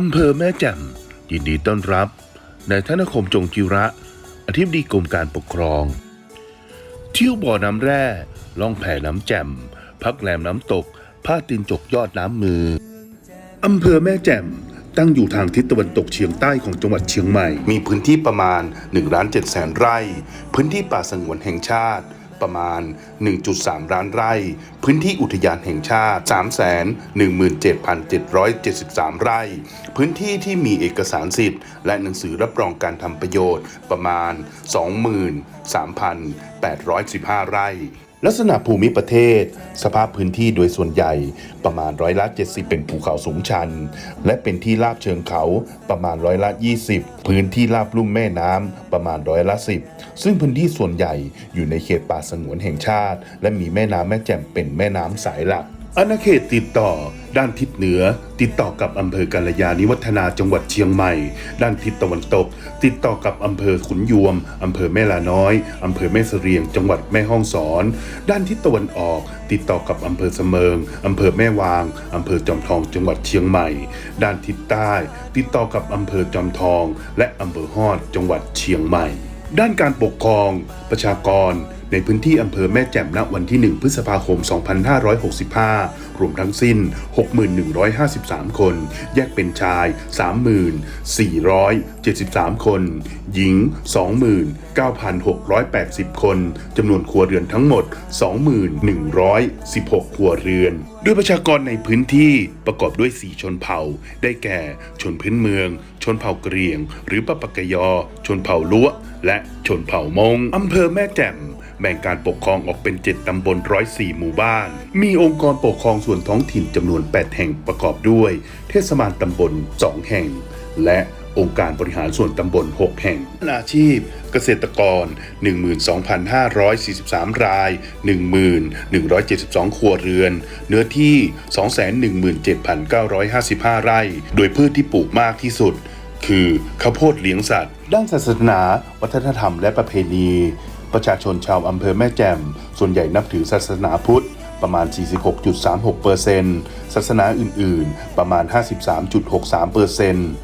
อำเภอแม่แจ่มยินดีต้อนรับนายธนคมจงจิระ อธิบดีกรมการปกครอง เที่ยวบ่อน้ำแร่ล่องแผ่น้ำแจ่มพักแรมน้ำตกผ้าตีนจกยอดน้ำมืออำเภอแม่แจ่มตั้งอยู่ทางทิศตะวันตกเฉียงใต้ของจังหวัดเชียงใหม่ มีพื้นที่ประมาณ1ล้าน7แสนไร่ พื้นที่ป่าสงวนแห่งชาติ ประมาณ 1.3 ล้านไร่ พื้นที่อุทยานแห่งชาติ 317,773 ไร่ พื้นที่ที่มีเอกสารสิทธิ์ และหนังสือรับรองการทำประโยชน์ประมาณ 23,815 ไร่ ลักษณะภูมิประเทศ สภาพพื้นที่โดยส่วนใหญ่ประมาณร้อยละ 70 เป็นภูเขาสูงชัน และเป็นที่ราบเชิงเขาประมาณร้อยละ 20 พื้นที่ราบลุ่มแม่น้ำประมาณร้อยละ 10 ซึ่งพื้นที่ส่วนใหญ่อยู่ในเขตป่าสงวนแห่งชาติ และมีแม่น้ำแม่แจ่มเป็นแม่น้ำสายหลัก อาณาเขตติดต่อ ด้านทิศเหนือ ติดต่อกับอำเภอกาลยานิวัฒนาจังหวัดเชียงใหม่ ด้านทิศตะวันตก ติดต่อกับอำเภอขุนยวมอำเภอแม่ลาน้อยอำเภอแม่เสรียง จังหวัดแม่ฮ่องสอน ด้านทิศตะวันออก ติดต่อกับอำเภอเสมิงอำเภอแม่วางอำเภอจอมทองจังหวัดเชียงใหม่ ด้านทิศใต้ ติดต่อกับอำเภอจอมทอง และอำเภอฮอดจังหวัดเชียงใหม่ ด้านการปกครอง ประชากร ในพื้นที่อำเภอแม่แจ่มณวันที่ 1 พฤษภาคม 2565 รวมทั้งสิ้น 61,153 คน แยกเป็นชาย 34,73 คน หญิง 29,680 คน จำนวนครัวเรือนทั้งหมด 2,116 ครัวเรือน ด้วยประชากรในพื้นที่ประกอบด้วย 4 ชนเผ่า ได้แก่ ชนพื้นเมือง ชนเผ่ากะเหรี่ยง หรือปะปะกะยอ ชนเผ่าล้วและชนเผ่ามงอำเภอแม่แจ่มแบ่งการปกครองออกเป็น 7 ตำบลร้อยสี่หมู่บ้าน มีองค์กรปกครองส่วนท้องถิ่นจำนวน 8 แห่งประกอบด้วย เทศบาลตำบล 2 แห่ง และองค์การบริหารส่วนตำบล 6 แห่ง อาชีพ เกษตรกร 12,543 ราย 1,172 ครัวเรือน เนื้อที่ 217,955 ไร่ โดยพืชที่ปลูกมากที่สุด คือข้าวโพดเลี้ยงสัตว์ ด้านศาสนา วัฒนธรรมและประเพณี ประชาชนชาวอำเภอแม่แจ่ม ส่วนใหญ่นับถือศาสนาพุทธ ประมาณ 46.36%ศาสนาอื่นๆ ประมาณ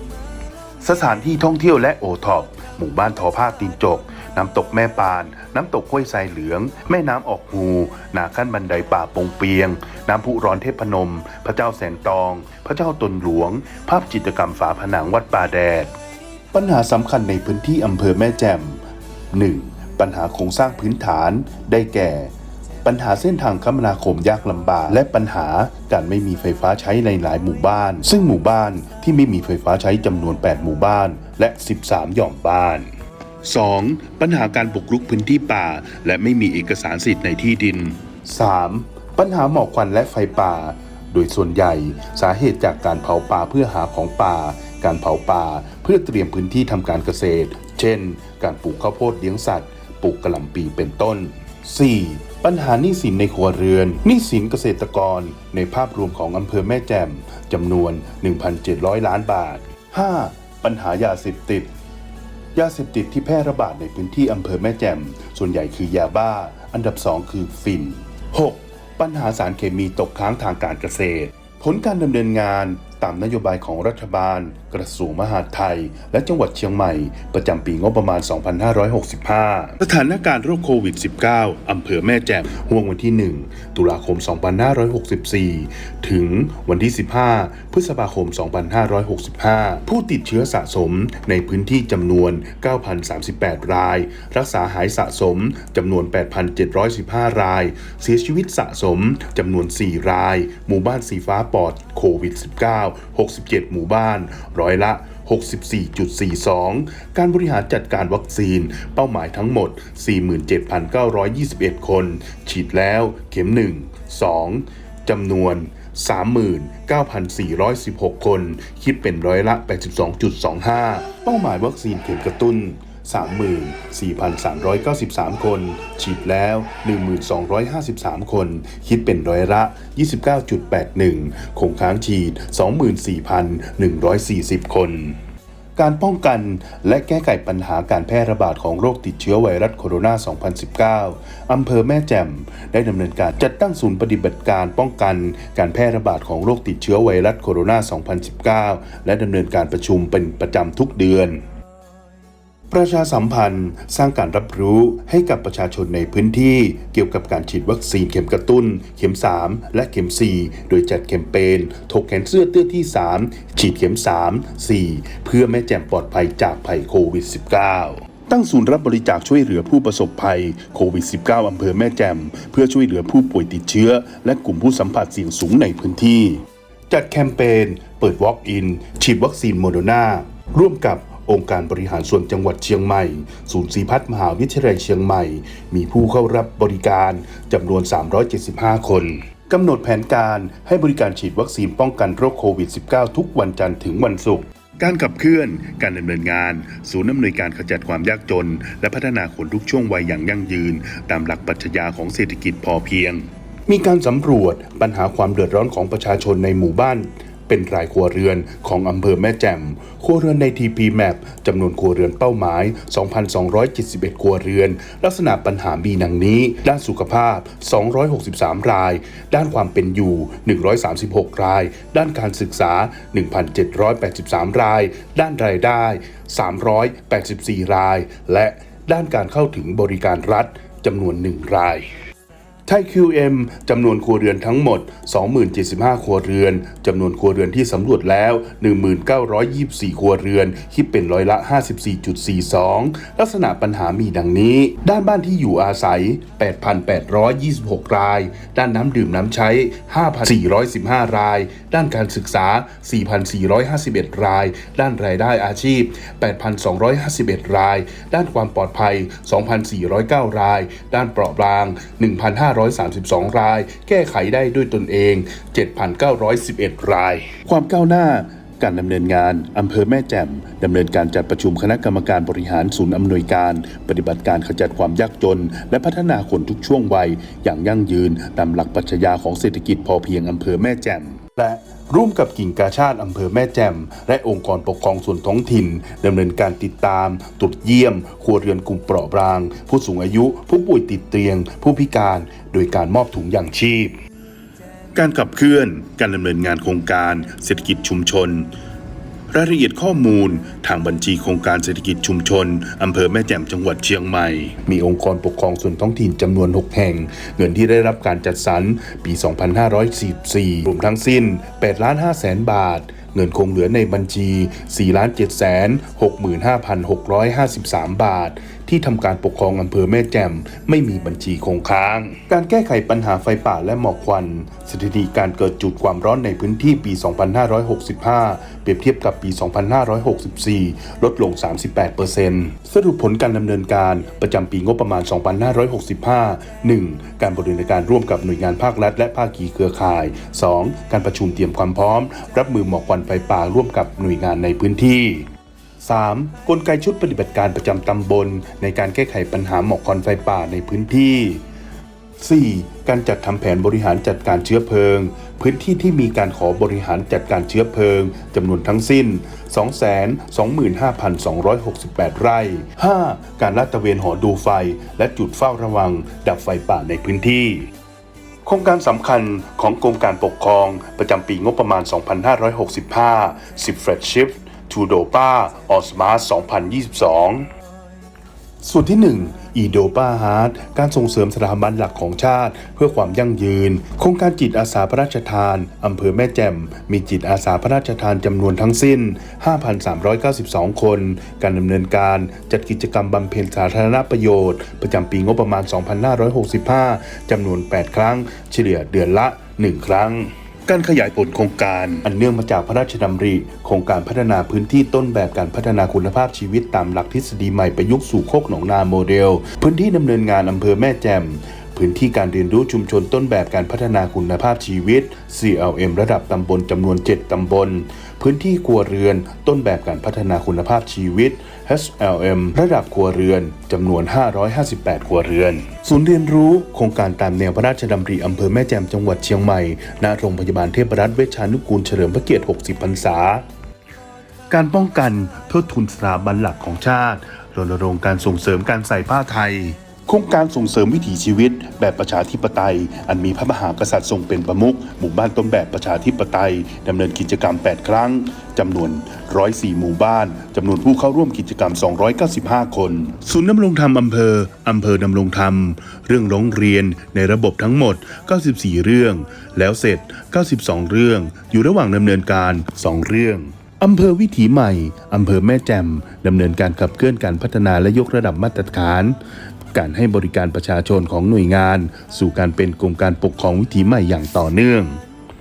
53.63%สถานที่ท่องเที่ยวและโอท็อปหมู่บ้านทอผ้าตีนจก น้ำตกแม่ปาน น้ำตกห้วยทรายเหลือง แม่น้ำออกหูนาขั้นบันไดป่าปงเปียง น้ำพุร้อนเทพนม พระเจ้าแสนตอง พระเจ้าตนหลวง ภาพจิตรกรรมฝาผนังวัดป่าแดด ปัญหาสำคัญในพื้นที่อำเภอแม่แจ่ม 1. ปัญหาโครงสร้างพื้นฐาน ได้แก่ ปัญหาเส้นทางคมนาคมยากลำบาก และปัญหาการไม่มีไฟฟ้าใช้ในหลายหมู่บ้าน ซึ่งหมู่บ้านที่ไม่มีไฟฟ้าใช้จำนวน 8 หมู่บ้าน และ 13 หย่อมบ้าน 2. ปัญหาการบุกรุกพื้นที่ป่า และไม่มีเอกสารสิทธิ์ในที่ดิน 3. ปัญหาหมอกควันและไฟป่า โดยส่วนใหญ่สาเหตุจากการเผาป่าเพื่อหาของป่า การเผาป่าเพื่อเตรียมพื้นที่ทำการเกษตร เช่น การปลูกข้าวโพดเลี้ยงสัตว์ ปลูกกระหล่ำปีเป็นต้น 4. ปัญหาหนี้สินในครัวเรือนหนี้สินเกษตรกร ในภาพรวมของอำเภอแม่แจ่มจำนวน 1,700 ล้านบาท 5. ปัญหายาเสพติด ยาเสพติดที่แพร่ระบาดในพื้นที่อำเภอแม่แจ่มส่วนใหญ่คือยาบ้า อันดับ 2 คือฟิน 6. ปัญหาสารเคมีตกค้างทางการเกษตร ผลการดำเนินงาน ตามนโยบายของรัฐบาล กระทรวงมหาดไทย และจังหวัดเชียงใหม่ ประจำปีงบประมาณ 2565 สถานการณ์โรคโควิด -19 อำเภอแม่แจ่มห่วงวันที่ 1 ตุลาคม 2564 ถึงวันที่ 15 พฤษภาคม 2565 ผู้ติดเชื้อสะสมในพื้นที่จำนวน 9,038 ราย รักษาหายสะสมจำนวน 8,715 ราย เสียชีวิตสะสมจำนวน 4 ราย หมู่บ้านสีฟ้าปลอดโควิด -19 67 หมู่บ้าน ร้อยละ 64.42 การบริหารจัดการวัคซีน เป้าหมายทั้งหมด 47,921 คน ฉีดแล้วเข็ม 1 2 จำนวน 39,416 คน คิดเป็นร้อยละ 82.25 เป้าหมายวัคซีนเข็มกระตุ้น 34,393 คน ฉีดแล้ว 1,253 คน คิดเป็นร้อยละ 29.81 คงค้างฉีด 24,140 คนการป้องกันและแก้ไขปัญหาการแพร่ระบาดของโรคติดเชื้อไวรัสโคโรนา 2019 อำเภอแม่แจ่มได้ดำเนินการจัดตั้งศูนย์ปฏิบัติการป้องกันการแพร่ระบาดของโรคติดเชื้อไวรัสโคโรนา 2019 และดำเนินการประชุมเป็นประจำทุกเดือน ประชาสัมพันธ์ สร้างการรับรู้ให้กับประชาชนในพื้นที่เกี่ยวกับการฉีดวัคซีนเข็มกระตุ้น เข็ม 3 และเข็ม 4 โดยจัดแคมเปญถกแขนเสื้อเตื้อที่ 3 ฉีดเข็ม 3 4 เพื่อแม่แจ่มปลอดภัยจากภัยโควิด -19 ตั้งศูนย์รับบริจาคช่วยเหลือผู้ประสบภัยโควิด -19 อำเภอแม่แจ่มเพื่อช่วยเหลือผู้ป่วยติดเชื้อ และกลุ่มผู้สัมผัสเสี่ยงสูงในพื้นที่ จัดแคมเปญเปิด Walk-in ฉีดวัคซีนโมโดนาร่วมกับ องค์การบริหารส่วนจังหวัดเชียงใหม่ ศูนย์ศรีพัฒน์มหาวิทยาลัยเชียงใหม่ มีผู้เข้ารับบริการจำนวน 375 คนกำหนดแผนการให้บริการฉีดวัคซีนป้องกันโรคโควิด -19 ทุกวันจันทร์ถึงวันศุกร์การขับเคลื่อน การดำเนินงาน ศูนย์อำนวยการขจัดความยากจน และพัฒนาคนทุกช่วงวัยอย่างยั่งยืน ตามหลักปรัชญาของเศรษฐกิจพอเพียง มีการสำรวจปัญหาความเดือดร้อนของประชาชนในหมู่บ้าน เป็นรายครัวเรือนของอำเภอแม่แจ่ม ครัวเรือนใน TP Map จำนวนครัวเรือนเป้าหมาย 2,271 ครัวเรือน ลักษณะปัญหามีดังนี้ ด้านสุขภาพ 263 ราย ด้านความเป็นอยู่ 136 ราย ด้านการศึกษา 1,783 ราย ด้านรายได้ 384 ราย และด้านการเข้าถึงบริการรัฐจำนวน 1 ราย ไทย QM จำนวนครัวเรือนทั้งหมด2075 ครัวเรือน จำนวนครัวเรือนที่สำรวจแล้ว 1924 ครัวเรือน คิดเป็นร้อยละ 54.42 ลักษณะปัญหามีดังนี้ ด้านบ้านที่อยู่อาศัย 8,826 ราย ด้านน้ำดื่มน้ำใช้ 5,415 ราย ด้านการศึกษา 4,451 ราย ด้านรายได้อาชีพ 8,251 ราย ด้านความปลอดภัย 2,409 ราย ด้านเปราะบาง 1,500 1,532 ราย แก้ไขได้ด้วยตนเอง 7,911 ราย ความก้าวหน้าการดำเนินงานอำเภอแม่แจ่มดำเนินการจัดประชุมคณะกรรมการบริหารศูนย์อำนวยการ ปฏิบัติการขจัดความยากจน และพัฒนาคนทุกช่วงวัย อย่างยั่งยืนตามหลักปรัชญาของเศรษฐกิจพอเพียงอำเภอแม่แจ่มและ ร่วมกับกิ่งกาชาติอำเภอแม่แจ่มและองค์กรปกครองส่วนท้องถิ่นดำเนินการติดตามตรวจเยี่ยมครัวเรือนกลุ่มเปราะบาง ผู้สูงอายุ ผู้ป่วยติดเตียง ผู้พิการ โดยการมอบถุงยางชีพ การขับเคลื่อน การดำเนินงานโครงการ เศรษฐกิจชุมชน รายละเอียดข้อมูลทางบัญชีโครงการเศรษฐกิจชุมชน อำเภอแม่แจ่มจังหวัดเชียงใหม่ มีองค์กรปกครองส่วนท้องถิ่นจำนวน 6 แห่ง เงินที่ได้รับการจัดสรรปี 2544รวมทั้งสิ้น8ล้าน5แสนบาท เงินคงเหลือในบัญชี 4,765,653 บาทที่ทำการปกครองอำเภอแม่แจ่มไม่มีบัญชีคงค้าง การแก้ไขปัญหาไฟป่าและหมอกควัน สถิติการเกิดจุดความร้อนในพื้นที่ปี 2565 เปรียบเทียบกับปี 2564 ลดลง 38%สรุปผลการดำเนินการประจำปีงบประมาณ 2565 1. การบริหารการร่วมกับหน่วยงานภาครัฐและภาคีเครือข่าย 2. การประชุมเตรียมความพร้อม รับมือหมอกควันไฟป่าร่วมกับหน่วยงานในพื้นที่ 3. กลไกชุดปฏิบัติการประจำตำบล ในการแก้ไขปัญหาหมอกควันไฟป่าในพื้นที่ 4. การจัดทำแผนบริหารจัดการเชื้อเพลิง พื้นที่ที่มีการขอบริหารจัดการเชื้อเพลิงจำนวนทั้งสิ้น 225,268 ไร่ 5. การลาดตระเวนหอดูไฟ และจุดเฝ้าระวัง ดับไฟป่าในพื้นที่ โครงการสำคัญของกรมการปกครองประจำปีงบประมาณ 2565 10 Flat Shift to DOPA o s m a 2022ส่วนที่1 e d o p a Heart การส่งเสริมสถาบันหลักของชาติ เพื่อความยั่งยืน โครงการจิตอาสาพระราชทาน อำเภอแม่แจ่ม มีจิตอาสาพระราชทานจำนวนทั้งสิ้น 5,392 คน การดำเนินการจัดกิจกรรมบำเพ็ญสาธารณประโยชน์ ประจำปีงบประมาณ 2565 จำนวน 8 ครั้ง เฉลี่ยเดือนละ 1 ครั้ง การขยายผลโครงการ อันเนื่องมาจากพระราชดำริโครงการพัฒนาพื้นที่ต้นแบบการพัฒนาคุณภาพชีวิตตามหลักทฤษฎีใหม่ประยุกต์สู่โคกหนองนาโมเดล พื้นที่ดำเนินงานอำเภอแม่แจ่มพื้นที่การเรียนรู้ชุมชนต้นแบบการพัฒนาคุณภาพชีวิต CLM ระดับตำบลจำนวน 7 ตำบล พื้นที่ครัวเรือน ต้นแบบการพัฒนาคุณภาพชีวิต HLM ระดับครัวเรือนจำนวน 558 ครัวเรือน ศูนย์เรียนรู้โครงการตามแนวพระราชดำริอำเภอแม่แจ่มจังหวัดเชียงใหม่ ณ โรงพยาบาลเทพรัตน์เวชานุกูลเฉลิมพระเกียรติ 60 พรรษา การป้องกันเทิดทุนสถาบันหลักของชาติรณรงค์การส่งเสริมการใส่ผ้าไทย ครงการส่งเสริมวิถีชีวิต แบบประชาธิปไตย อันมีพระมหากษัตริย์ทรงเป็นประมุขหมู่บ้านต้นแบบประชาธิปไตยดำเนินกิจกรรม 8 ครั้งจำนวน 104 หมู่บ้านจำนวนผู้เข้าร่วมกิจกรรม 295 คน ศูนย์ดำรงธรรมอำเภออำเภอดำรงธรรม เรื่องร้องเรียนในระบบทั้งหมด 94 เรื่อง แล้วเสร็จ 92 เรื่อง อยู่ระหว่างดำเนินการ 2 เรื่องอำเภอวิถีใหม่ อำเภอแม่แจ่มดำเนินการขับเคลื่อนการพัฒนาและยกระดับมาตรฐาน การให้บริการประชาชนของหน่วยงาน สู่การเป็นกรมการปกครองวิถีใหม่อย่างต่อเนื่อง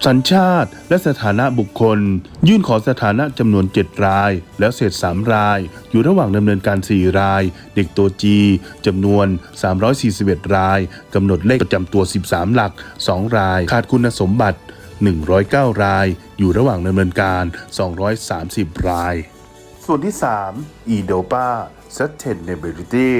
สัญชาติและสถานะบุคคล ยื่นขอสถานะจำนวน 7 ราย แล้วเสร็จ 3 ราย อยู่ระหว่างดำเนินการ 4 ราย เด็กตัวจีจำนวน 341 รายกำหนดเลขประจำตัว 13 หลัก 2 ราย ขาดคุณสมบัติ 109 ราย อยู่ระหว่างดำเนินการ 230 ราย ส่วนที่ 3 EDOPA Sustainability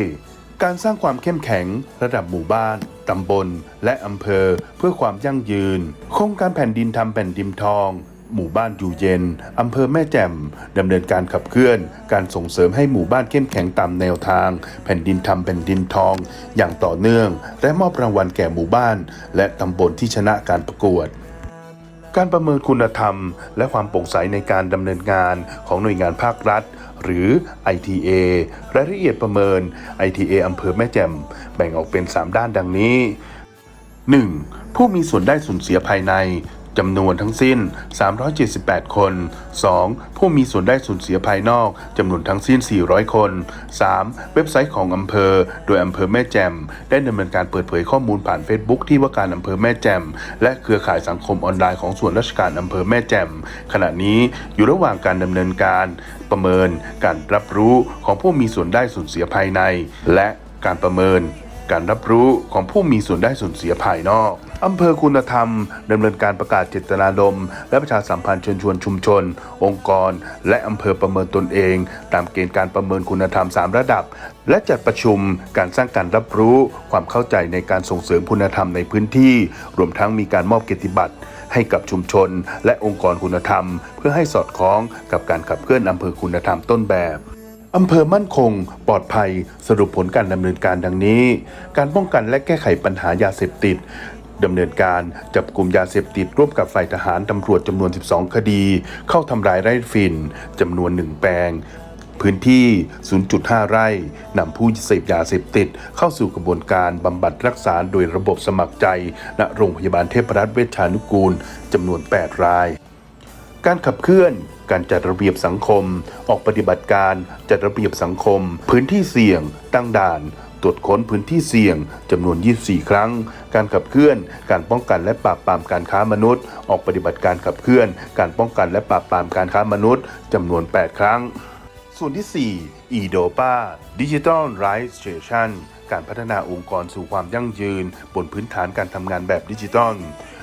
การสร้างความเข้มแข็งระดับหมู่บ้าน ตำบล และอำเภอเพื่อความยั่งยืน โครงการแผ่นดินทำแผ่นดินทอง หมู่บ้านอยู่เย็น อำเภอแม่แจ่มดำเนินการขับเคลื่อน การส่งเสริมให้หมู่บ้านเข้มแข็งตามแนวทาง แผ่นดินทำแผ่นดินทอง อย่างต่อเนื่อง และมอบรางวัลแก่หมู่บ้าน และตำบลที่ชนะการประกวดการประเมินคุณธรรม และความโปร่งใสในการดำเนินงานของหน่วยงานภาครัฐ หรือ ITA รายละเอียดประเมิน ITA อำเภอแม่แจ่มแบ่งออกเป็น 3 ด้านดังนี้ 1. ผู้มีส่วนได้ส่วนเสียภายใน จำนวนทั้งสิ้น 378 คน 2. ผู้มีส่วนได้ส่วนเสียภายนอกจำนวนทั้งสิ้น 400 คน 3. เว็บไซต์ของอำเภอ โดยอำเภอแม่แจ่มได้ดำเนินการเปิดเผยข้อมูลผ่าน Facebook ที่ว่าการอำเภอแม่แจ่มและเครือข่ายสังคมออนไลน์ของส่วนราชการอำเภอแม่แจ่มขณะนี้อยู่ระหว่างการดำเนินการ ประเมิน การรับรู้ของผู้มีส่วนได้ส่วนเสียภายใน และการประเมิน การรับรู้ของผู้มีส่วนได้ส่วนเสียภายนอก อำเภอคุณธรรมดำเนินการประกาศเจตนารมณ์และประชาสัมพันธ์เชิญชวนชุมชน องค์กร และอำเภอประเมินตนเอง ตามเกณฑ์การประเมินคุณธรรม 3 ระดับ และจัดประชุมการสร้างการรับรู้ ความเข้าใจในการส่งเสริมคุณธรรมในพื้นที่ รวมทั้งมีการมอบเกียรติบัตรให้กับชุมชน และองค์กรคุณธรรม เพื่อให้สอดคล้องกับการขับเคลื่อนอำเภอคุณธรรมต้นแบบอำเภอมั่นคง ปลอดภัย สรุปผลการดำเนินการดังนี้ การป้องกันและแก้ไขปัญหายาเสพติด ดำเนินการจับกลุ่มยาเสพติดร่วมกับฝ่ายทหารตำรวจจำนวน 12 คดี เข้าทำลายไร่ฝิ่นจำนวน 1 แปลงพื้นที่ 0.5 ไร่ นำผู้เสพยาเสพติด เข้าสู่กระบวนการบำบัดรักษาโดยระบบสมัครใจ ณ โรงพยาบาลเทพรัตน์เวชานุกูล จำนวน 8 ราย การขับเคลื่อน การจัดระเบียบสังคม ออกปฏิบัติการจัดระเบียบสังคม พื้นที่เสี่ยง ตั้งด่าน ตรวจค้นพื้นที่เสี่ยงจำนวน 24 ครั้ง การขับเคลื่อน การป้องกันและปราบปรามการค้ามนุษย์ ออกปฏิบัติการขับเคลื่อน การป้องกันและปราบปรามการค้ามนุษย์จำนวน 8 ครั้ง ส่วนที่4 EDOPA Digital Rights Station การพัฒนาองค์กรสู่ความยั่งยืน บนพื้นฐานการทำงานแบบดิจิทัล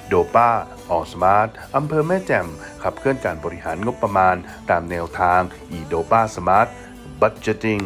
โดป้าออสมาร์ทอำเภอแม่แจ่ม ขับเคลื่อนการบริหารงบประมาณ ตามแนวทาง e d o p a Smart Budgeting